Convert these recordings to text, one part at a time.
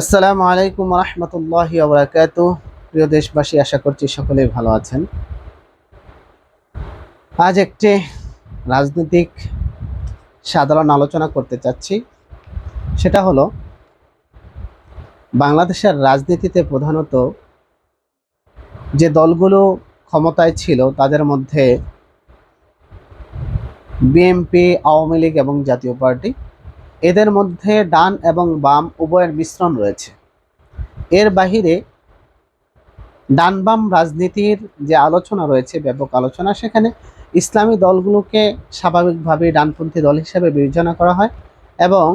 আসসালামু আলাইকুম রহমতুল্লাহি আবরাকাত প্রিয় দেশবাসী, আশা করছি সকলেই ভালো আছেন। আজ একটি রাজনৈতিক সাধারণ আলোচনা করতে চাচ্ছি। সেটা হলো, বাংলাদেশের রাজনীতিতে প্রধানত যে দলগুলো ক্ষমতায় ছিল, তাদের মধ্যে বিএনপি, আওয়ামী লীগ এবং জাতীয় পার্টি এদের মধ্যে ডান এবং বাম উভয়ের মিশ্রণ রয়েছে। এর বাহিরে ডান বাম রাজনীতির যে আলোচনা রয়েছে, ব্যাপক আলোচনা, সেখানে ইসলামী দলগুলোকে স্বাভাবিকভাবে ডানপন্থী দল হিসেবে বিবেচনা করা হয় এবং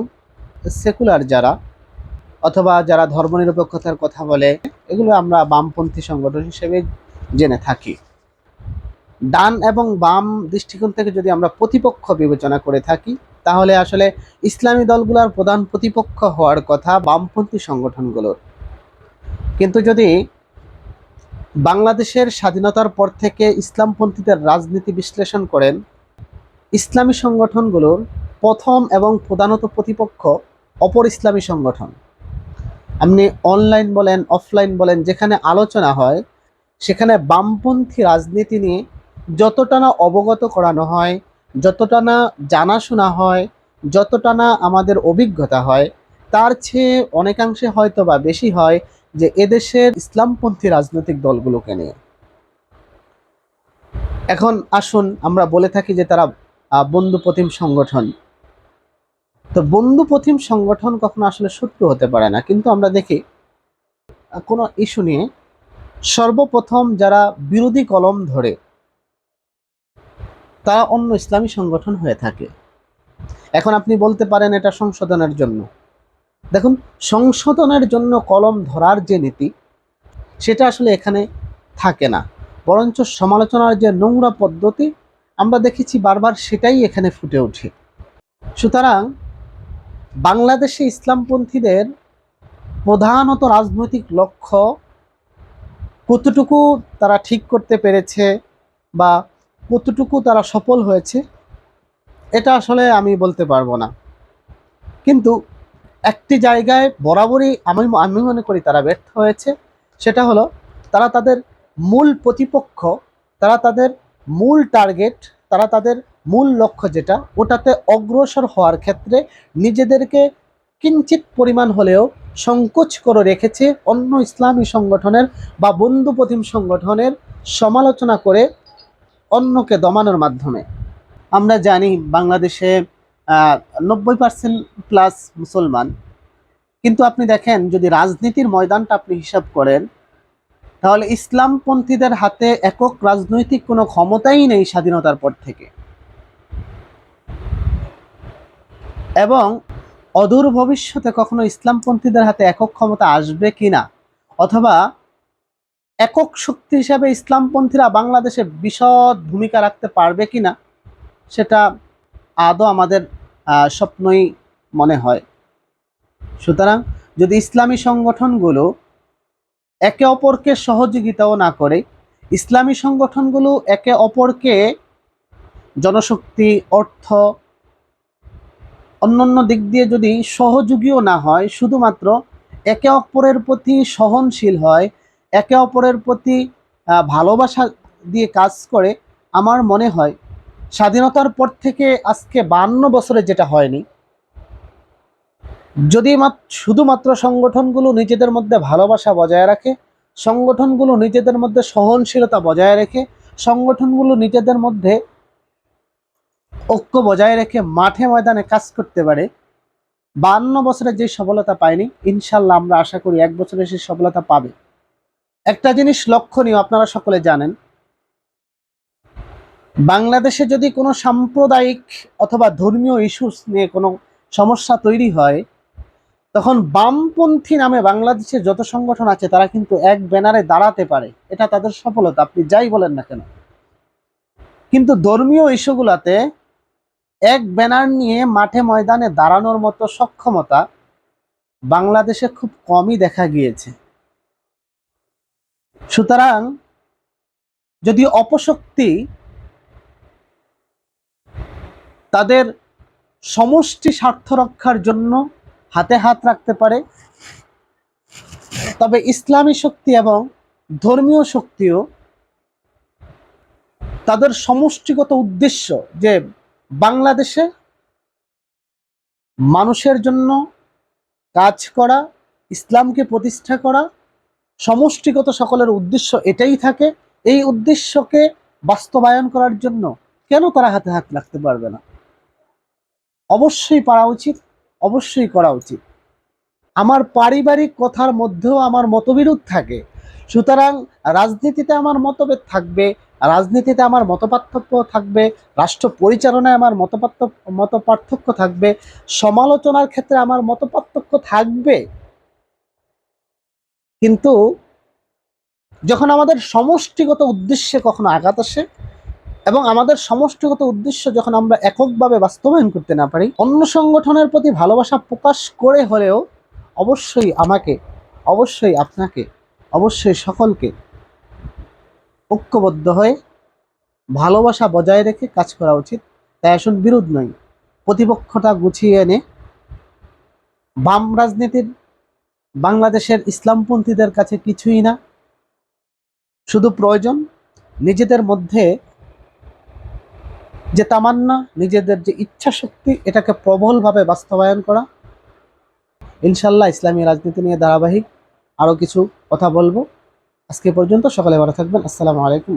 সেকুলার যারা অথবা যারা ধর্মনিরপেক্ষতার কথা বলে, এগুলো আমরা বামপন্থী সংগঠন হিসেবে জেনে থাকি। ডান এবং বাম দৃষ্টিকোণ থেকে যদি আমরা প্রতিপক্ষ বিবেচনা করে থাকি তাহলে আসলে ইসলামী দলগুলোর প্রধান প্রতিপক্ষ হওয়ার কথা বামপন্থী সংগঠনগুলোর। কিন্তু যদি বাংলাদেশের স্বাধীনতার পর থেকে ইসলামপন্থীদের রাজনীতি বিশ্লেষণ করেন, ইসলামী সংগঠনগুলোর প্রথম এবং প্রধানত প্রতিপক্ষ অপর ইসলামী সংগঠন। আপনি অনলাইন বলেন, অফলাইন বলেন, যেখানে আলোচনা হয়, সেখানে বামপন্থী রাজনীতি নিয়ে যতটা না অবগত করানো হয় যতটা না জানাশোনা হয়, যতটা না আমাদের অভিজ্ঞতা হয়, তার চেয়ে অনেকাংশে হয়তো বা বেশি হয় যে এদেশের ইসলামপন্থী রাজনৈতিক দলগুলোকে নিয়ে। এখন আসুন আমরা বলে থাকি যে তারা বন্ধু প্রতিম সংগঠন। তো বন্ধু প্রতিম সংগঠন কখনো আসলে শত্রু হতে পারে না, কিন্তু আমরা দেখি কোনো ইস্যু নিয়ে সর্বপ্রথম যারা বিরোধী কলম ধরে তারা অন্য ইসলামী সংগঠন হয়ে থাকে। এখন আপনি বলতে পারেন এটা সংশোধনের জন্য। দেখুন, সংশোধনের জন্য কলম ধরার যে নীতি, সেটা আসলে এখানে থাকে না। বরঞ্চ সমালোচনার যে নোংরা পদ্ধতি, আমরা দেখেছি বারবার সেটাই এখানে ফুটে ওঠে। সুতরাং বাংলাদেশে ইসলামপন্থীদের প্রধানত রাজনৈতিক লক্ষ্য কতটুকু তারা ঠিক করতে পেরেছে বা কতটুকু তারা সফল হয়েছে, এটা আসলে আমি বলতে পারব না। কিন্তু একটি জায়গায় বরাবরই আমি আমি মনে করি তারা ব্যর্থ হয়েছে, সেটা হলো তারা তাদের মূল প্রতিপক্ষ, তারা তাদের মূল টার্গেট, তারা তাদের মূল লক্ষ্য যেটা, ওটাতে অগ্রসর হওয়ার ক্ষেত্রে নিজেদেরকে কিঞ্চিত পরিমাণ হলেও সংকোচ করে রেখেছে অন্য ইসলামী সংগঠনের বা বন্ধু প্রতিম সংগঠনের সমালোচনা করে অন্যকে দমানোর মাধ্যমে। আমরা জানি বাংলাদেশে নব্বই পার্সেন্ট প্লাস মুসলমান। কিন্তু আপনি দেখেন, যদি রাজনীতির ময়দানটা আপনি হিসাব করেন, তাহলে ইসলামপন্থীদের হাতে একক রাজনৈতিক কোনো ক্ষমতাই নেই স্বাধীনতার পর থেকে। এবং অদূর ভবিষ্যতে কখনো ইসলামপন্থীদের হাতে একক ক্ষমতা আসবে কিনা, অথবা একক শক্তি হিসাবে ইসলামপন্থীরা বাংলাদেশে বিশদ ভূমিকা রাখতে পারবে কিনা, সেটা আদৌ আমাদের স্বপ্নই মনে হয়। সুতরাং যদি ইসলামী সংগঠনগুলো একে অপরকে সহযোগিতাও না করে, ইসলামী সংগঠনগুলো একে অপরকে জনশক্তি, অর্থ, অন্যান্য দিক দিয়ে যদি সহযোগীও না হয়, শুধুমাত্র একে অপরের প্রতি সহনশীল হয় একে অপরের প্রতি ভালোবাসা দিয়ে কাজ করে, আমার মনে হয় স্বাধীনতার পর থেকে আজকে বান্ন বছরে যেটা হয়নি, যদি মাত- শুধুমাত্র সংগঠনগুলো নিজেদের মধ্যে ভালোবাসা বজায় রাখে, সংগঠনগুলো নিজেদের মধ্যে সহনশীলতা বজায় রেখে, সংগঠনগুলো নিজেদের মধ্যে ঐক্য বজায় রেখে মাঠে ময়দানে কাজ করতে পারে, বান্ন বছরে যে সফলতা পায়নি, ইনশাল্লাহ আমরা আশা করি এক বছরে সেই সফলতা পাবে। একটা জিনিস লক্ষণীয় আপনারা সকলে জানেন। বাংলাদেশে যদি কোনো সাম্প্রদায়িক অথবা ধর্মীয় ইস্যুস নিয়ে কোনো সমস্যা তৈরি হয়, তখন বামপন্থী নামে বাংলাদেশের যত সংগঠন আছে, তারা কিন্তু এক ব্যানারে দাঁড়াতে পারে। এটা তাদের সফলতা, আপনি যাই বলেন না কেন। কিন্তু ধর্মীয় ইস্যুগুলাতে এক ব্যানার নিয়ে মাঠে ময়দানে দাঁড়ানোর মতো সক্ষমতা বাংলাদেশে খুব কমই দেখা গিয়েছে। সুতরাং যদি অপশক্তি তাদের সমষ্টি স্বার্থ রক্ষার জন্য হাতে হাত রাখতে পারে, তবে ইসলামী শক্তি এবং ধর্মীয় শক্তিও তাদের সমষ্টিগত উদ্দেশ্য যে বাংলাদেশে মানুষের জন্য কাজ করা, ইসলামকে প্রতিষ্ঠা করা সমষ্টিগত সকলের উদ্দেশ্য এটাই থাকে, এই উদ্দেশ্যকে বাস্তবায়ন করার জন্য কেন তারা হাতে হাত রাখতে পারবে না? অবশ্যই পারা উচিত, অবশ্যই করা উচিত। আমার পারিবারিক কথার মধ্যেও আমার মতবিরোধ থাকে। সুতরাং রাজনীতিতে আমার মতভেদ থাকবে, রাজনীতিতে আমার মতপার্থক্য থাকবে, রাষ্ট্র পরিচালনায় আমার মতপার্থক্য মত পার্থক্য থাকবে, সমালোচনার ক্ষেত্রে আমার মতপার্থক্য থাকবে। কিন্তু যখন আমাদের সমষ্টিগত উদ্দেশ্যে কখনো আঘাত আসে এবং আমাদের সমষ্টিগত উদ্দেশ্য যখন আমরা এককভাবে বাস্তবায়ন করতে না পারি, অন্য সংগঠনের প্রতি ভালোবাসা প্রকাশ করে হলেও অবশ্যই আমাকে, অবশ্যই আপনাকে, অবশ্যই সকলকে ঐক্যবদ্ধ হয়ে ভালোবাসা বজায় রেখে কাজ করা উচিত। তাই আসুন বিরোধ নয়, প্রতিপক্ষটা গুছিয়ে এনে বাম রাজনীতির বাংলাদেশের ইসলামপন্থীদের কাছে কিছুই না, শুধু প্রয়োজন নিজেদের মধ্যে যে তামান্না, নিজেদের যে ইচ্ছা শক্তি এটাকে প্রবলভাবে বাস্তবায়ন করা। ইনশাল্লাহ ইসলামী রাজনীতি নিয়ে ধারাবাহিক আরও কিছু কথা বলব। আজকে পর্যন্ত সকালে ভালো থাকবেন। আসসালামু আলাইকুম।